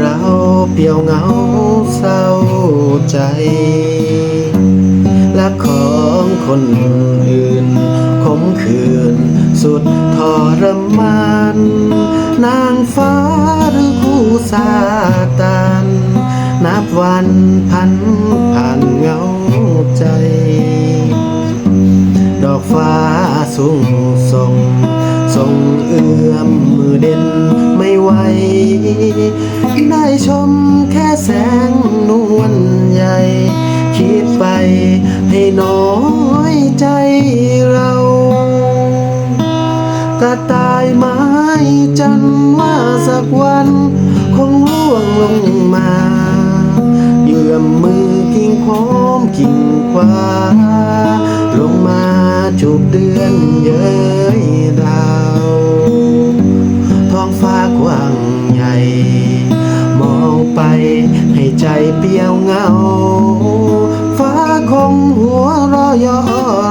เราเปี่ยวเหงาเศร้าใจ และของคนอื่นคมคืน สุดทรมาน นางฟ้าหรือคู่ซาตานนับวันพันผ่านเหงาใจ ดอกฟ้าสูงส่งส่งเอื้อมมือเด่นไม่ไหว ได้ชมแค่แสงนวลใหญ่ คิดไปให้น้อยใจเรากระตายไม้จันว่าสักวัน คงร่วงลงมาเยื่อมมือกิ่งพร้อมกิ่งขวาลงมาจูบเดือนเย้ยด เปี่ยวเงา ฟ้าคงหัวรอยอ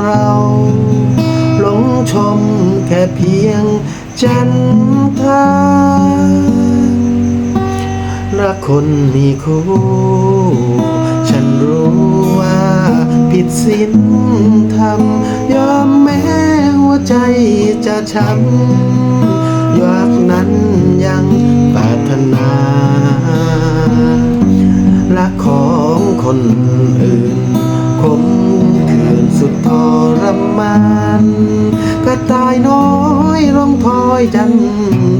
เราหลงชมแค่เพียงจันทรารักคนมีคู่ ฉันรู้ว่าผิดศีลธรรม ยอมแม้หัวใจจะช้ำยากนั้นยัง คนอื่นคมคืนสุดทรมานกระต่ายน้อยร้องทอยจัน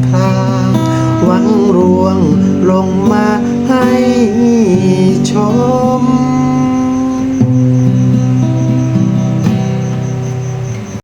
ทราหวังรวงลงมาให้ชม